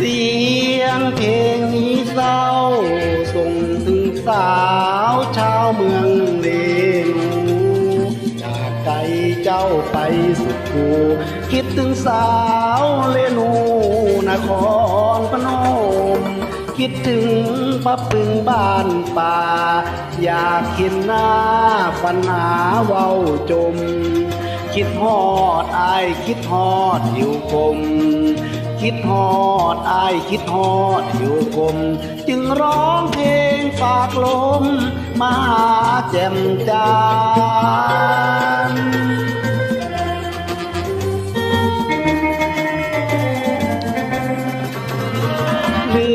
สียงเพลงนี้เศร้า ส่งถึงสาวชาวเมืองเลนูจากใจเจ้าไปสุดกูคิดถึงสาวเลนูนครพนม คิดถึงพระปึงบ้านป่า อยากเห็นหน้าปัญหาเว้าจม คิดฮอดอายคิดฮอดอยู่กลม คิดฮอดอายคิดฮอดอยู่กลมจึงร้องเพลงฝากลมมาหาแจ่มจานลื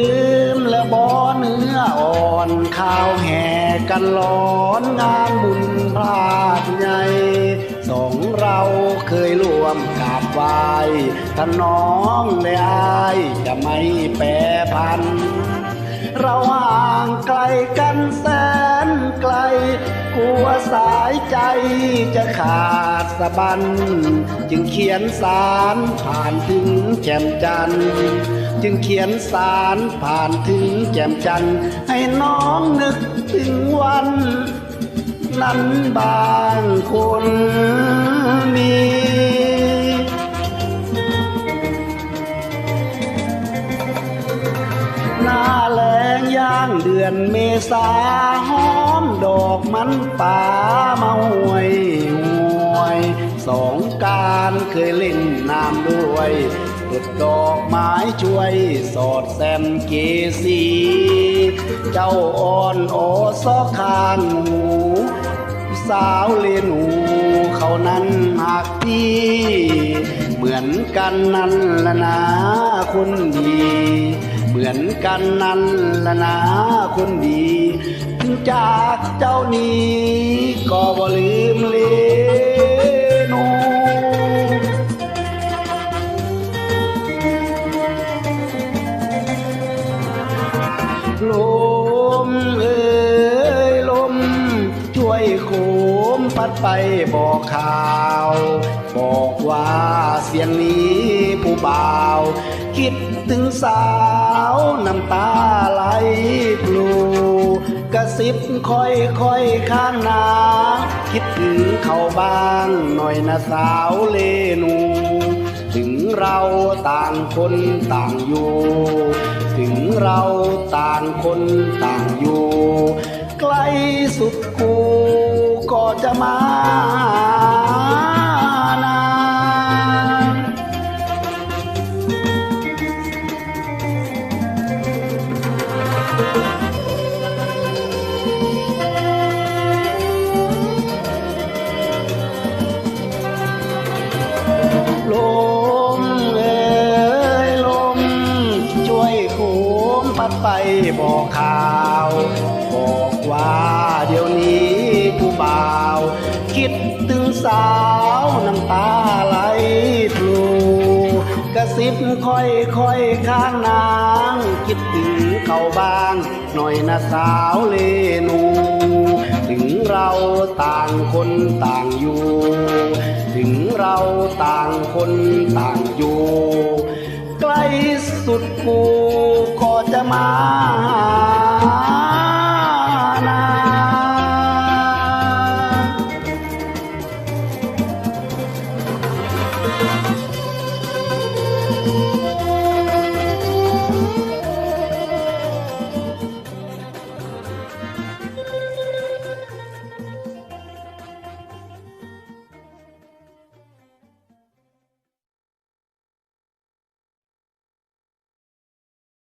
มและบอเนื้ออ่อนข้าวแห่กันร้อนงานบุญพลาดใหญ่ สองเราเคยร่วมกราบไหว้ท่านน้องและอายจะไม่แปรพัน เราห่างไกลกันแสนไกล กลัวสายใจจะขาดสะบัน จึงเขียนสารผ่านถึงแจ่มจันทร์จึงเขียนสารผ่านถึงแจ่มจันทร์ให้น้องนึกถึงวัน นั้นบางคนมี หน้าแรงย่างเดือนเมษาหอมดอกมันป่ามาห่วยห่วย สองการเคยเล่นน้ำด้วยตดดอกไม้ช่วยสอดแซมเกสี เจ้าอ่อนโอซอกคางหมู สาวเลนูเขานั้นหักพี่เหมือนกันนั่นละนะคนดี เหมือนกันนั่นละนะคนดีถึงจากเจ้านี้ก็บ่ลืมเลนูลมเอ ไปบอกข่าว บอกว่าเสียงนี้ผู้บ่าว คิดถึงสาวน้ำตาไหลพลูกระซิบค่อยค่อยข้างนา คิดถึงเขาบ้างหน่อยนะสาวเลนู ถึงเราต่างคนต่างอยู่ ถึงเราต่างคนต่างอยู่ใกล้สุดกู จะมานา มพัดไปบอกข่าว บอกว่าเดี๋ยวนี้ผู้บ่าว คิดถึงสาวน้ำตาไหลพลูกระซิบค่อยค่อยข้างนาง คิดถึงเขาบ้าง หน่อยนะสาวเลนู ถึงเราต่างคนต่างอยู่ ถึงเราต่างคนต่างอยู่ สุดกูขอจะมา